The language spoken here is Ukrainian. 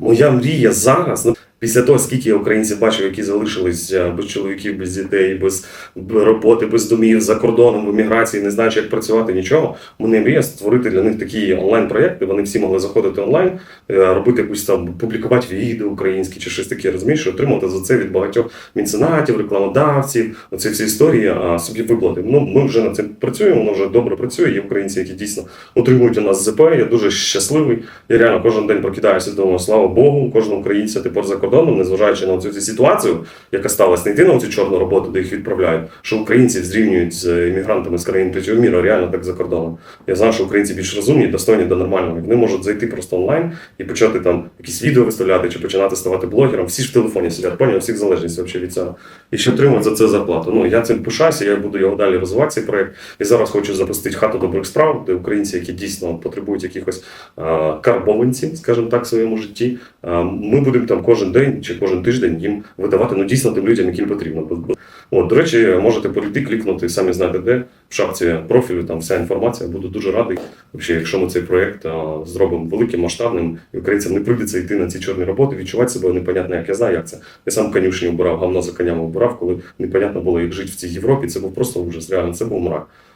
Моя мрія зараз, після того, скільки я українців бачив, які залишились е, без чоловіків, без дітей, без роботи, без домів за кордоном, в еміграції, не знаючи, як працювати, нічого. Мене мрія створити для них такі онлайн-проєкти. Вони всі могли заходити онлайн, е, робити якусь там, публікувати відео українські чи щось таке, розумієш, і отримати за це від багатьох меценатів, рекламодавців, оці всі історії а, собі виплати. Ну, ми вже над цим працюємо, воно вже добре працює. Є українці, які дійсно утримують у нас ЗП. Я дуже щасливий. Я реально кожен день прокидаюся і думаю, слава Богу, кожного українця тепер за кордоном, незважаючи на цю ситуацію, яка сталася, не йти на цю чорну роботу, де їх відправляють, що українців зрівнюють з іммігрантами з країн третього міру, реально так за кордоном. Я знаю, що українці більш розумні, достойні до нормального. Вони можуть зайти просто онлайн і почати там якісь відео виставляти чи починати ставати блогером. Всі ж в телефоні сидять, поняв, всіх залежність від цього. І ще отримують за це зарплату. Ну я цим пишаюся, я буду його далі розвивати цей проект. І зараз хочу запустити хату добрих справ, де українці, які дійсно потребують якихось карбованців, скажімо так, в своєму житті. Ми будемо там кожен день чи кожен тиждень їм видавати ну дійсно тим людям, яким потрібно. От, до речі, можете перейти, клікнути, самі знаєте де, в шапці профілю, там вся інформація. Буду дуже радий, взагалі, якщо ми цей проект зробимо великим, масштабним, і українцям не прийдеться йти на ці чорні роботи, відчувати себе непонятно, як я знаю, як це. Я сам конюшні обирав, гавно за конями обирав, коли непонятно було, як жити в цій Європі. Це був просто ужас. Реально, це був мрак.